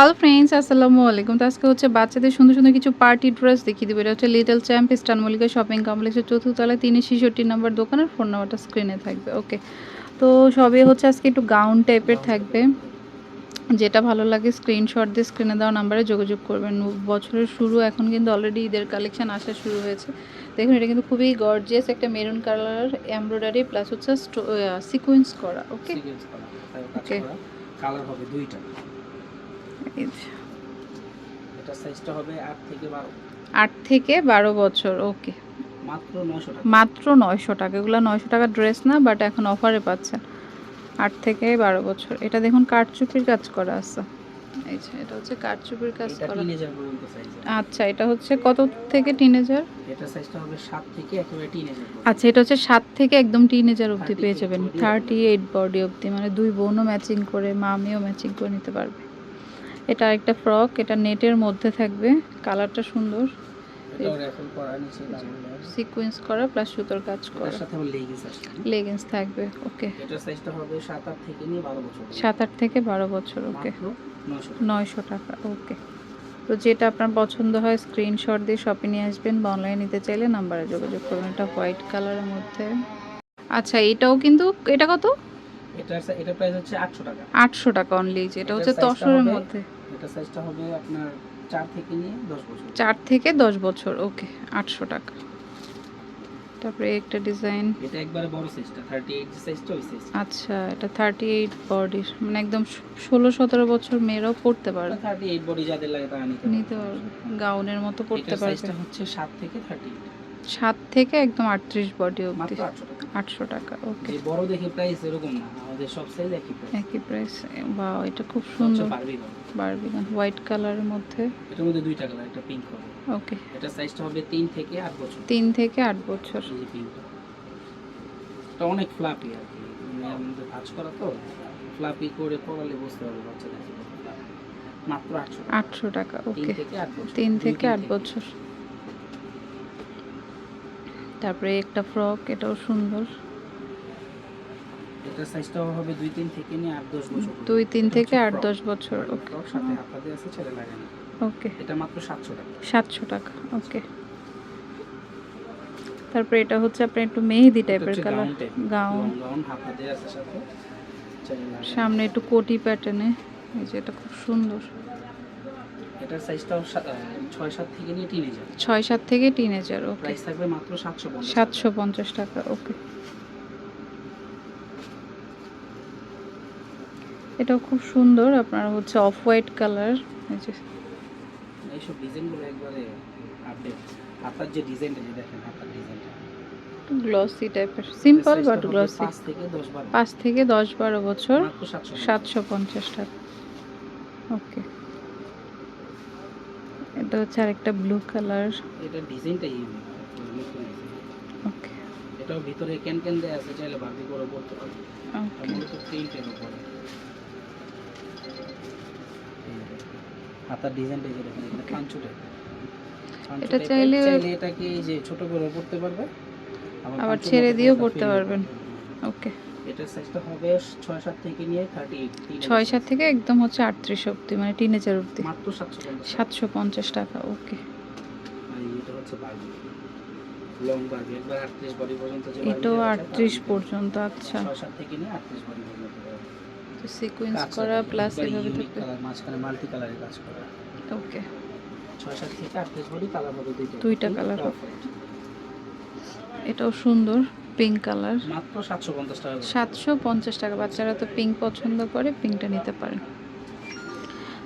Hello friends আসসালামু আলাইকুম। তো আজকে হচ্ছে বাচ্চাদের সুন্দর সুন্দর কিছু পার্টি ড্রেস দেখিয়ে দেবো। এটা হচ্ছে Little Champ Eastern Mallika shopping কমপ্লেক্সের চতুর্থতলায় তিনশো ছেষট্টি নম্বর দোকানের ফোন নাম্বারটা স্ক্রিনে থাকবে ওকে তো সবই হচ্ছে আজকে একটু গাউন টাইপের থাকবে। যেটা ভালো লাগে স্ক্রিনশট দিয়ে স্ক্রিনে দেওয়া নাম্বারে যোগাযোগ করবেন। বছরের শুরু এখন কিন্তু অলরেডি ঈদের কালেকশান আসা শুরু হয়েছে। দেখুন এটা কিন্তু খুবই গর্জিয়াস একটা মেরুন কালার এমব্রয়ডারি প্লাস হচ্ছে সিকোয়েন্স করা ওকে ওকে কালার হবে দুইটা। এটা সাইজটা হবে আট থেকে বছর ওকে মাত্র টাকা। মাত্র নয়শো টাকা। এগুলো ড্রেস না বাট এখন অফারে পাচ্ছেন। থেকে বারো বছর। এটা দেখুন কাজ করা আছে। এই যে এটা হচ্ছে কাজ করা। আচ্ছা এটা হচ্ছে কত থেকে টিনেজার এটা সাইজটা হবে সাত থেকে একেবারে টিনেজার আচ্ছা এটা হচ্ছে থেকে একদম টিনেজার অবধি পেয়ে যাবেন। body থার্টি এইট বডি অবধি মানে দুই বোনও ম্যাচিং করে মামিও ম্যাচিং করে নিতে পারবে। এটা একটা ফ্রক এটা নেটের মধ্যে থাকবে কালারটা সুন্দর। সিকোয়েন্স করা প্লাস সুতোর কাজ করা। লেগিংস থাকবে ওকে সাত আট থেকে বারো বছর ওকে নয়শো টাকা। ওকে তো যেটা আপনার পছন্দ হয় স্ক্রিনশট দিয়ে শপে নিয়ে আসবেন বা অনলাইনে নিতে চাইলে নাম্বারে যোগাযোগ করবেন এটা হোয়াইট কালারের মধ্যে। আচ্ছা এটাও কিন্তু এটা কত? এটার সা- এটার প্রাইস হচ্ছে আটশো টাকা। আটশো টাকা অনলি যেটা হচ্ছে size টা তসরের মধ্যে। এটা সাইজটা হবে আপনার চার থেকে নিয়ে দশ বছর। চার থেকে দশ বছর ওকে আটশো টাকা। তারপরে একটা ডিজাইন এটা একবারে বড় সাইজটা থার্টি এইট যে সাইজটা ওই সাইজ আচ্ছা এটা থার্টি এইট বডির মানে একদম ষোলো সতেরো বছর মেয়েরাও পড়তে পারবে। থার্টি এইট বডি যাদের লাগে তারা নিতে নিতে পারবে। গাউনের মতো পড়তে পারবে। সাইজটা হচ্ছে সাত থেকে থার্টি সাত থেকে একদম আটত্রিশ বডি অবধি। মাত্র আটশো টাকা। আটশো টাকা ওকে বড় দেখে প্রাইস এরকম না আমাদের সব সাইজ একই প্রাইস একই প্রাইস বা এটা খুব সুন্দর। বারবি হবে বারবিগান হোয়াইট কালারের মধ্যে। এটার মধ্যে দুইটা কালার একটা পিঙ্ক হবে ওকে এটা সাইজটা হবে তিন থেকে আট বছর। তিন থেকে আট বছর। এই পিঙ্কটা এটা অনেক ফ্লাপি আর কি। মানে মধ্যে ভাঁজ করা তো ফ্লাপি করে পড়ালে বুঝতে পারবে বাচ্চাদের মাত্র আটশো টাকা। আটশো টাকা তিন ওকে থেকে আট বছর। তিন থেকে আট বছর। তারপরে একটা ফ্রক এটাও সুন্দর। হবে দুই তিন থেকে নিয়ে আট দশ বছর দুই তিন এটা থেকে হচ্ছে আট frock। দশ বছর ওকে সাথে হাতা আছে ছেলে লাগে ওকে এটা মাত্র সাতশো টাকা। ওকে তারপরে এটা হচ্ছে আপনার একটু মেহেদি টাইপের কালার গাউন আছে সাথে। সামনে একটু কোটি প্যাটার্নে এই যে এটা খুব সুন্দর। এটার সাইজটাও ছয় সাত থেকে নিয়ে টিনেজার ছয় সাত থেকে টিনেজার ওকে প্রাইস থাকবে মাত্র সাতশো সাতশো পঞ্চাশ টাকা ওকে এটাও খুব সুন্দর আপনার হচ্ছে অফ হোয়াইট কালার এই যে। এইসব ডিজাইনগুলো একবারে আপডেট হাতার যে ডিজাইনটা যে দেখেন হাতার ডিজাইনটা। গ্লসি টাইপের সিম্পল বাট গ্লসি পাঁচ থেকে দশ বার। বছর সাতশো পঞ্চাশ। টাকা ওকে এটা হচ্ছে আরেকটা ব্লু কালার এটা ডিজাইনটা ইউনিক ওকে এটাও ভিতরে ক্যান ক্যান দেওয়া আছে চাইলে বাকি করে পড়তে পারবে ওকে মূলত প্রিন্টের উপরে। হাতার ডিজাইনটা যে দেখেন এটা পাঁচশোটা এটা চাইলে- চাইলে এটাকে এই যে ছোট করে পড়তে পারবে? আবার ছেড়ে দিয়েও এটা পড়তে পারবেন। ওকে এটার সাইজটা হবে ছয় সাত থেকে নিয়ে থার্টি এইট ছয় সাত থেকে একদম হচ্ছে আটত্রিশ অব্দি মানে টিনেজার অব্দি মাত্র সাতশো পঞ্চাশ সাতশো পঞ্চাশ টাকা ওকে এটা হচ্ছে বার্বি লং বার্বি একবার আটত্রিশ বডি পর্যন্ত এটাও আটত্রিশ পর্যন্ত আচ্ছা। ছয় সাত থেকে নিয়ে আটত্রিশ বডি পর্যন্ত সিকোয়েন্স করা প্লাস এভাবে থাকবে। মাঝখানে মাল্টি কালারের কাজ করা। ওকে ছয় সাত থেকে আটত্রিশ বডি কালার হবে দুইটা। একটা হবে। এটাও সুন্দর। Pink colour. মাত্র সাতশো পঞ্চাশ টাকা করে। সাতশো পঞ্চাশ টাকা। বাচ্চারা তো পিঙ্ক পছন্দ করে পিঙ্কটা নিতে পারে।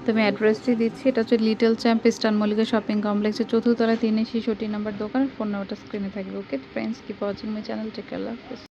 তো আমি অ্যাড্রেসটি দিচ্ছি। এটা হচ্ছে Little Champ Eastern Mallika shopping কমপ্লেক্সের চতুর্থ তলায় তিনে ছেষট্টি নাম্বার দোকান। ফোন নাম্বারটা স্ক্রিনে থাকবে okay? Friends keep watching my channel take care